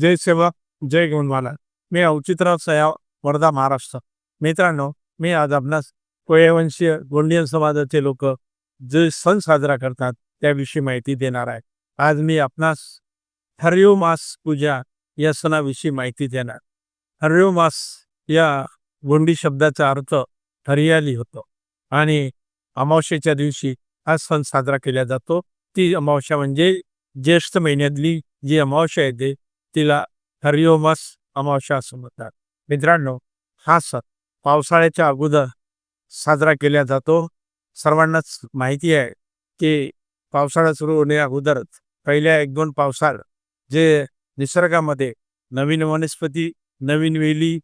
जय सेवा जय गुणवाला मी औचित्राव सया वर्धा महाराष्ट्र. मित्रांनो मी आज आपणास कोयवंशीय गोंडियन समाजाचे लोक जे सण साजरा करतात त्याविषयी माहिती देणार आहे. आज मी आपणास हरिओ मास पूजा या सणाविषयी माहिती देणार. हरिओ मास या गोंडी शब्दाचा अर्थ हरियाली होतो आणि अमावस्येच्या दिवशी हा सण साजरा केला जातो. ती अमावस्या म्हणजे ज्येष्ठ महिन्यातली जी अमावस्या येते तिला हरिओमस अमावस्या असं म्हणतात. मित्रांनो हा सण पावसाळ्याच्या अगोदर साजरा केला जातो. सर्वांनाच माहिती आहे की पावसाळा सुरू होण्या अगोदरच पहिल्या एक दोन पावसाळ जे निसर्गामध्ये नवीन वनस्पती नवीन वेली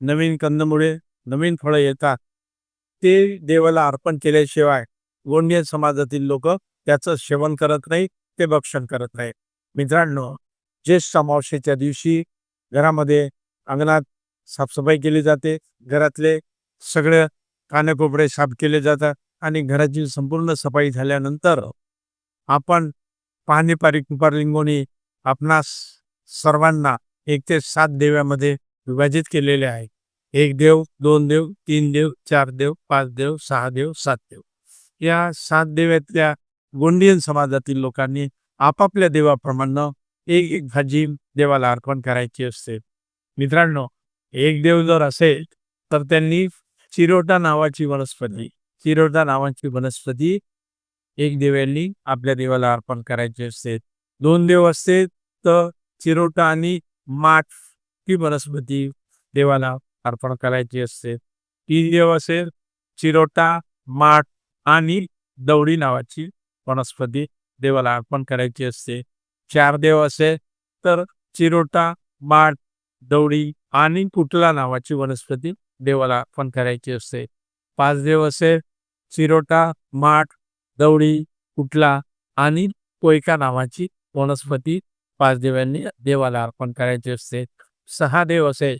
नवीन कंदमुळे नवीन फळं येतात. ते देवाला अर्पण केल्याशिवाय गोंडियन समाजातील लोक त्याचं सेवन करत नाही ते भक्षण करत नाही मित्रांनो ज्येष्ठ अमावस्येच्या दिवशी घरामध्ये अंगणात साफसफाई केली जाते. घरातले सगळे कानेकोपडे साफ केले जातात आणि घराची संपूर्ण सफाई झाल्यानंतर आपण पाहणी पारी कुपारलिंगोनी आपणास सर्वांना एक ते सात देव्यामध्ये विभाजित केलेले आहे. एक देव दोन देव तीन देव चार देव पाच देव सहा देव सात देव. या सात देव्यातल्या गोंडियन समाजातील लोकांनी आपापल्या देवाप्रमाणे एक एक भाजी देवाला अर्पण करायची असते. मित्रांनो एक देव जर असेल तर त्यांनी चिरोटा नावाची वनस्पती चिरोटा नावाची वनस्पती एक देवांनी आपल्या देवाला अर्पण करायची असते. दोन देव असते तर चिरोटा आणि माठ ही वनस्पती देवाला अर्पण करायची असते. तीन देव असेल चिरोटा माठ आणि दवडी नावाची वनस्पती देवाला अर्पण करायची असते. चार देव असेल तर चिरोटा माठ दवडी आणि कुटला नावाची वनस्पती देवाला अर्पण करायची असते. पाच देव असेल चिरोटा माठ दवडी कुटला आणि कोयका नावाची वनस्पती पाच देवांनी देवाला अर्पण करायची असते. सहा देव असेल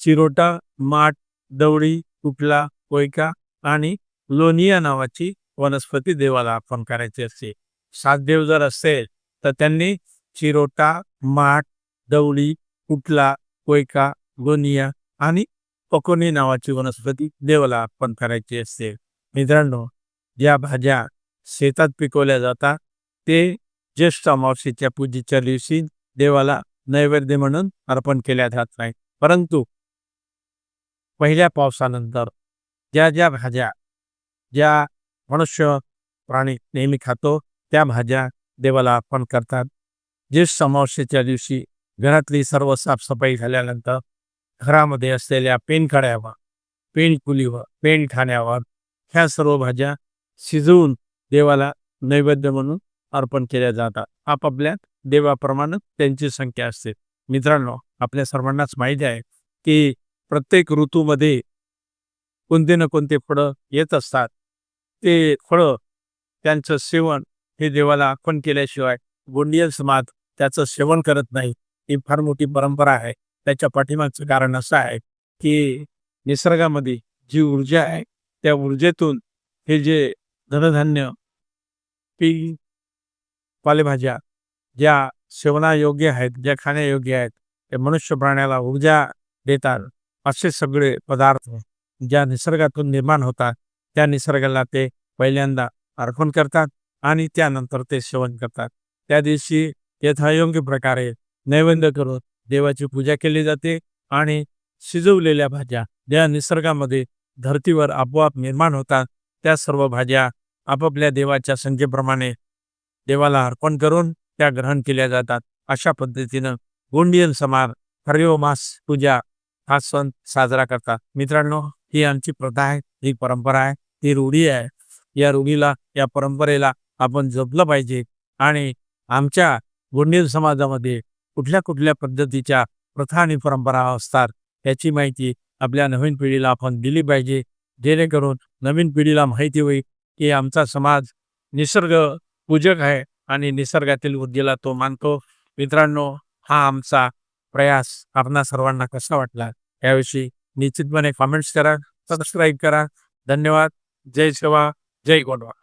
चिरोटा माठ दवडी कुटला कोयका आणि लोनिया नावाची वनस्पती देवाला अर्पण करायची असते. सात देव जर असेल तर त्यांनी चिरोटा माठ दवळी कुटला कोयका गोनिया आणि पकोनी नावाची वनस्पती देवाला अर्पण करायची असते. मित्रांनो ज्या भाज्या शेतात पिकवल्या जातात ते ज्येष्ठ अमावस्येच्या पूजेच्या दिवशी देवाला नैवेद्य म्हणून अर्पण केल्या जात नाही परंतु पहिल्या पावसानंतर ज्या ज्या भाज्या ज्या मनुष्य प्राणी नेहमी खातो त्या भाज्या देवाला अर्पण करतात. ज्येष्ठ अमावस्येच्या दिवशी घरातली सर्व साफसफाई झाल्यानंतर घरामध्ये असलेल्या पेनखड्यावर पेनकुलीवर पेनठाण्यावर ह्या सर्व भाज्या शिजवून देवाला नैवेद्य म्हणून अर्पण केल्या जातात. आपापल्या देवाप्रमाणे त्यांची संख्या असते. मित्रांनो आपल्या सर्वांनाच माहिती आहे की प्रत्येक ऋतूमध्ये कोणते ना कोणते फळं येत असतात. ते फळं त्यांचं सेवन हे देवाला अर्पण केल्याशिवाय गोंडियन समाज त्याचं सेवन करत नाही. ही फार मोठी परंपरा आहे. त्याच्या पाठीमागचं कारण असं आहे की निसर्गामध्ये जी ऊर्जा आहे त्या ऊर्जेतून हे जे धनधान्य पी पालेभाज्या ज्या सेवनायोग्य आहेत ज्या खाण्यायोग्य आहेत ते मनुष्य प्राण्याला ऊर्जा देतात असे सगळे पदार्थ ज्या निसर्गातून निर्माण होतात त्या निसर्गाला ते पहिल्यांदा अर्पण करतात. आणि त्यानंतर ते सेवन करतात. त्या दिवशी यथायोग्य प्रकारे नैवेद्य करून देवाची पूजा केली जाते आणि शिजवलेल्या भाज्या ज्या निसर्गामध्ये धर्तीवर आपोआप निर्माण होतात त्या सर्व भाज्या आपापल्या देवाच्या संख्येप्रमाणे देवाला अर्पण करून त्या ग्रहण केल्या जातात. अशा पद्धतीनं गोंडियन समाज हरिओमास पूजा हा सण साजरा करतात. मित्रांनो ही आमची प्रथा आहे ही परंपरा आहे ही रूढी आहे. या रूढीला या परंपरेला आपण जपलं पाहिजे. आणि आमच्या गोंडियन समाजामध्ये कुठल्या कुठल्या पद्धतीच्या प्रथा आणि परंपरा असतात याची माहिती आपल्या नवीन पिढीला आपण दिली पाहिजे. जेणेकरून नवीन पिढीला माहिती होईल की आमचा समाज निसर्ग पूजक आहे आणि निसर्गातील ऊर्जेला तो मानतो. मित्रांनो हा आमचा प्रयास आपणा सर्वांना कसा वाटला याविषयी निश्चितपणे कमेंट्स करा सबस्क्राईब करा. धन्यवाद. जय सेवा जय गोंडवा.